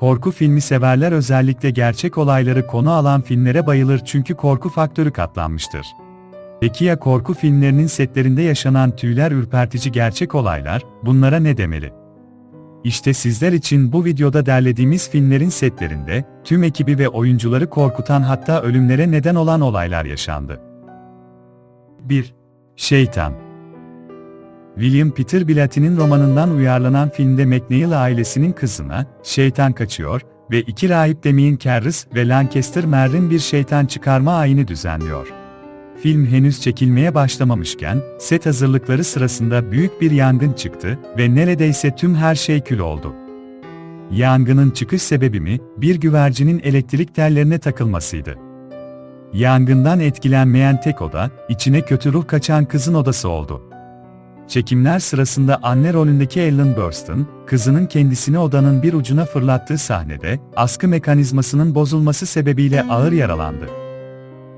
Korku filmi severler özellikle gerçek olayları konu alan filmlere bayılır çünkü korku faktörü katlanmıştır. Peki ya korku filmlerinin setlerinde yaşanan tüyler ürpertici gerçek olaylar, bunlara ne demeli? İşte sizler için bu videoda derlediğimiz filmlerin setlerinde, tüm ekibi ve oyuncuları korkutan hatta ölümlere neden olan olaylar yaşandı. 1. Şeytan William Peter Blatty'nin romanından uyarlanan filmde McNeil ailesinin kızına, şeytan kaçıyor ve iki rahip Damien Karras ve Lancaster Merrin bir şeytan çıkarma ayini düzenliyor. Film henüz çekilmeye başlamamışken, set hazırlıkları sırasında büyük bir yangın çıktı ve neredeyse tüm her şey kül oldu. Yangının çıkış sebebi mi, bir güvercinin elektrik tellerine takılmasıydı. Yangından etkilenmeyen tek oda, içine kötü ruh kaçan kızın odası oldu. Çekimler sırasında anne rolündeki Ellen Burstyn, kızının kendisini odanın bir ucuna fırlattığı sahnede, askı mekanizmasının bozulması sebebiyle ağır yaralandı.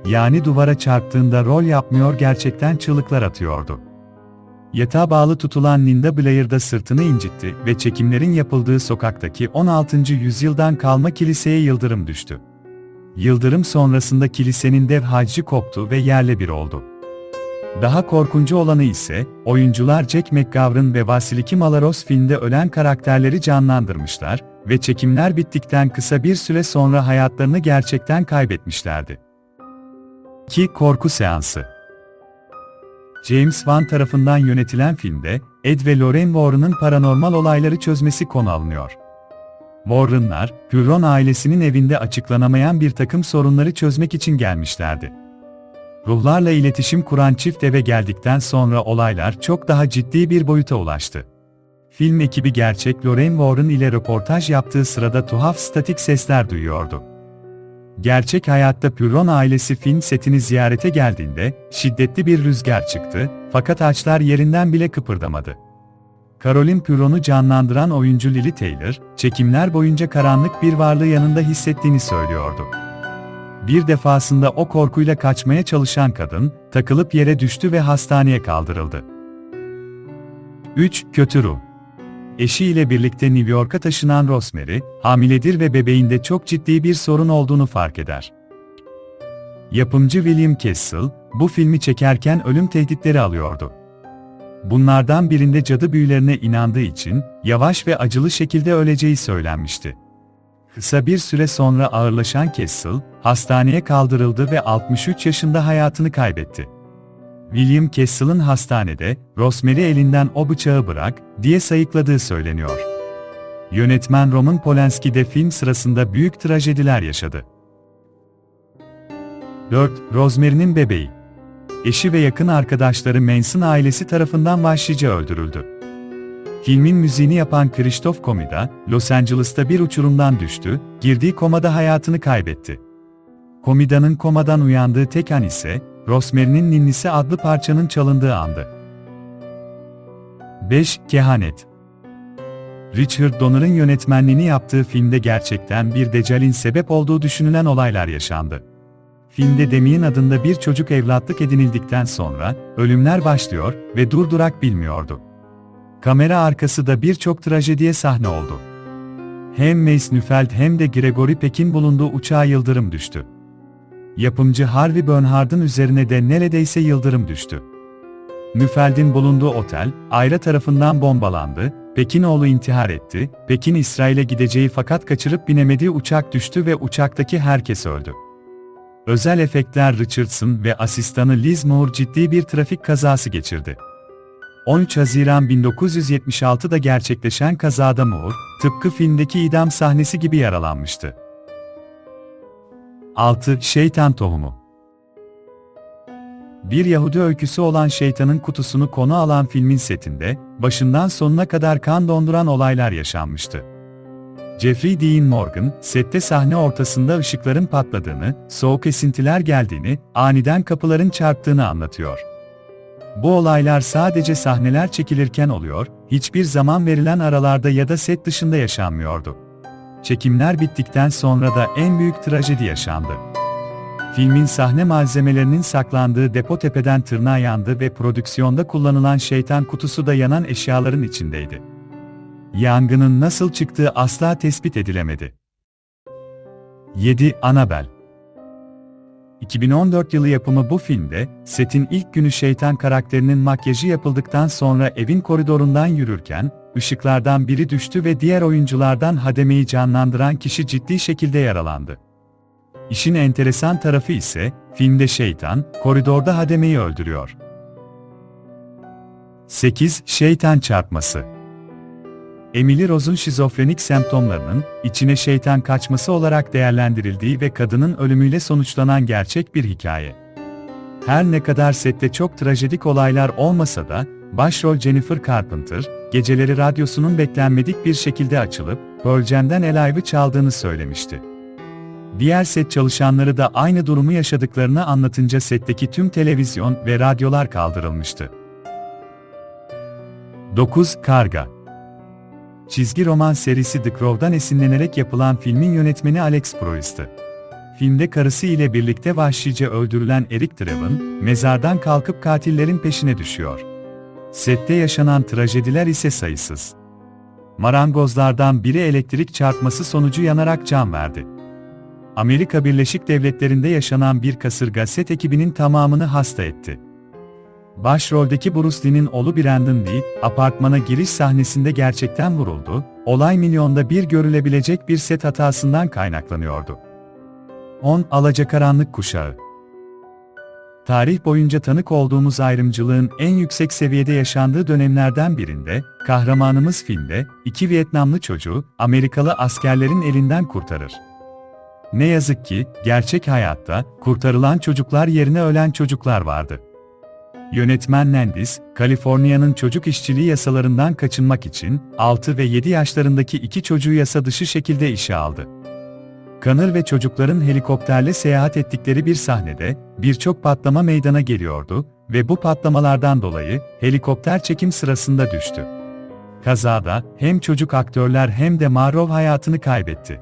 Yani duvara çarptığında rol yapmıyor gerçekten çığlıklar atıyordu. Yatağa bağlı tutulan Linda Blair da sırtını incitti ve çekimlerin yapıldığı sokaktaki 16. yüzyıldan kalma kiliseye yıldırım düştü. Yıldırım sonrasında kilisenin dev hacci koptu ve yerle bir oldu. Daha korkuncu olanı ise, oyuncular Jack McGovern ve Vasiliki Malaros filmde ölen karakterleri canlandırmışlar ve çekimler bittikten kısa bir süre sonra hayatlarını gerçekten kaybetmişlerdi. 2. Korku Seansı James Wan tarafından yönetilen filmde, Ed ve Lorraine Warren'ın paranormal olayları çözmesi konu alınıyor. Warren'lar, Huron ailesinin evinde açıklanamayan bir takım sorunları çözmek için gelmişlerdi. Ruhlarla iletişim kuran çift eve geldikten sonra olaylar çok daha ciddi bir boyuta ulaştı. Film ekibi gerçek Lorraine Warren ile röportaj yaptığı sırada tuhaf statik sesler duyuyordu. Gerçek hayatta Puron ailesi film setini ziyarete geldiğinde, şiddetli bir rüzgar çıktı, fakat ağaçlar yerinden bile kıpırdamadı. Caroline Puron'u canlandıran oyuncu Lily Taylor, çekimler boyunca karanlık bir varlığı yanında hissettiğini söylüyordu. Bir defasında o korkuyla kaçmaya çalışan kadın, takılıp yere düştü ve hastaneye kaldırıldı. 3. Kötü ruh Eşiyle birlikte New York'a taşınan Rosemary, hamiledir ve bebeğinde çok ciddi bir sorun olduğunu fark eder. Yapımcı William Castle, bu filmi çekerken ölüm tehditleri alıyordu. Bunlardan birinde cadı büyülerine inandığı için, yavaş ve acılı şekilde öleceği söylenmişti. Kısa bir süre sonra ağırlaşan Castle, hastaneye kaldırıldı ve 63 yaşında hayatını kaybetti. William Castle'ın hastanede, Rosemary elinden o bıçağı bırak, diye sayıkladığı söyleniyor. Yönetmen Roman Polanski de film sırasında büyük trajediler yaşadı. 4. Rosemary'nin bebeği Eşi ve yakın arkadaşları Manson ailesi tarafından vahşice öldürüldü. Filmin müziğini yapan Christoph Komida, Los Angeles'ta bir uçurumdan düştü, girdiği komada hayatını kaybetti. Komida'nın komadan uyandığı tek an ise, Rosemary'nin Ninnisi adlı parçanın çalındığı andı. 5. Kehanet Richard Donner'ın yönetmenliğini yaptığı filmde gerçekten bir decalin sebep olduğu düşünülen olaylar yaşandı. Filmde Damien adında bir çocuk evlatlık edinildikten sonra, ölümler başlıyor ve durdurak bilmiyordu. Kamera arkası da birçok trajediye sahne oldu. Hem Mace Nufeld hem de Gregory Peck'in bulunduğu uçağa yıldırım düştü. Yapımcı Harvey Bernhard'ın üzerine de neredeyse yıldırım düştü. Nüfeld'in bulunduğu otel, Ayra tarafından bombalandı, Pekin oğlu intihar etti, Pekin İsrail'e gideceği fakat kaçırıp binemediği uçak düştü ve uçaktaki herkes öldü. Özel efektler Richardson ve asistanı Liz Moore ciddi bir trafik kazası geçirdi. 13 Haziran 1976'da gerçekleşen kazada Moore, tıpkı filmdeki idam sahnesi gibi yaralanmıştı. 6. Şeytan Tohumu Bir Yahudi öyküsü olan şeytanın kutusunu konu alan filmin setinde, başından sonuna kadar kan donduran olaylar yaşanmıştı. Jeffrey Dean Morgan, sette sahne ortasında ışıkların patladığını, soğuk esintiler geldiğini, aniden kapıların çarptığını anlatıyor. Bu olaylar sadece sahneler çekilirken oluyor, hiçbir zaman verilen aralarda ya da set dışında yaşanmıyordu. Çekimler bittikten sonra da en büyük trajedi yaşandı. Filmin sahne malzemelerinin saklandığı depo tepeden tırnağa yandı ve prodüksiyonda kullanılan şeytan kutusu da yanan eşyaların içindeydi. Yangının nasıl çıktığı asla tespit edilemedi. 7. Annabelle 2014 yılı yapımı bu filmde, setin ilk günü şeytan karakterinin makyajı yapıldıktan sonra evin koridorundan yürürken, ışıklardan biri düştü ve diğer oyunculardan hademeyi canlandıran kişi ciddi şekilde yaralandı. İşin enteresan tarafı ise, filmde şeytan, koridorda hademeyi öldürüyor. 8. Şeytan çarpması Emily Rose'un şizofrenik semptomlarının, içine şeytan kaçması olarak değerlendirildiği ve kadının ölümüyle sonuçlanan gerçek bir hikaye. Her ne kadar sette çok trajedik olaylar olmasa da, başrol Jennifer Carpenter, geceleri radyosunun beklenmedik bir şekilde açılıp, Pearl Jam'den Alive'ı çaldığını söylemişti. Diğer set çalışanları da aynı durumu yaşadıklarını anlatınca setteki tüm televizyon ve radyolar kaldırılmıştı. 9. Karga Çizgi roman serisi The Crow'dan esinlenerek yapılan filmin yönetmeni Alex Proyas'tı. Filmde karısı ile birlikte vahşice öldürülen Eric Draven, mezardan kalkıp katillerin peşine düşüyor. Sette yaşanan trajediler ise sayısız. Marangozlardan biri elektrik çarpması sonucu yanarak can verdi. Amerika Birleşik Devletleri'nde yaşanan bir kasırga set ekibinin tamamını hasta etti. Başroldeki Bruce Lee'nin oğlu Brandon Lee, apartmana giriş sahnesinde gerçekten vuruldu, olay milyonda bir görülebilecek bir set hatasından kaynaklanıyordu. 10. Alacakaranlık Kuşağı Tarih boyunca tanık olduğumuz ayrımcılığın en yüksek seviyede yaşandığı dönemlerden birinde, kahramanımız filmde, iki Vietnamlı çocuğu, Amerikalı askerlerin elinden kurtarır. Ne yazık ki, gerçek hayatta, kurtarılan çocuklar yerine ölen çocuklar vardı. Yönetmen Landis, Kaliforniya'nın çocuk işçiliği yasalarından kaçınmak için 6 ve 7 yaşlarındaki iki çocuğu yasa dışı şekilde işe aldı. Kanır ve çocukların helikopterle seyahat ettikleri bir sahnede birçok patlama meydana geliyordu ve bu patlamalardan dolayı helikopter çekim sırasında düştü. Kazada hem çocuk aktörler hem de Marov hayatını kaybetti.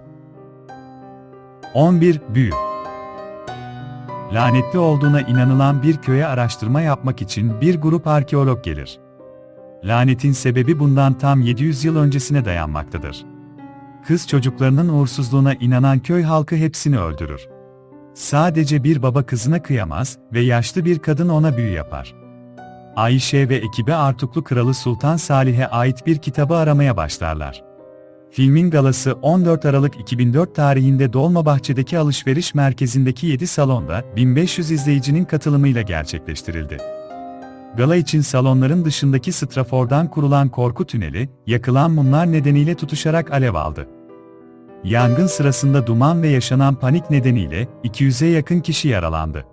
11. Büyü lanetli olduğuna inanılan bir köye araştırma yapmak için bir grup arkeolog gelir. Lanetin sebebi bundan tam 700 yıl öncesine dayanmaktadır. Kız çocuklarının uğursuzluğuna inanan köy halkı hepsini öldürür. Sadece bir baba kızına kıyamaz ve yaşlı bir kadın ona büyü yapar. Ayşe ve ekibi Artuklu Kralı Sultan Salih'e ait bir kitabı aramaya başlarlar. Filmin galası 14 Aralık 2004 tarihinde Dolmabahçe'deki alışveriş merkezindeki 7 salonda 1500 izleyicinin katılımıyla gerçekleştirildi. Gala için salonların dışındaki strafordan kurulan korku tüneli, yakılan mumlar nedeniyle tutuşarak alev aldı. Yangın sırasında duman ve yaşanan panik nedeniyle 200'e yakın kişi yaralandı.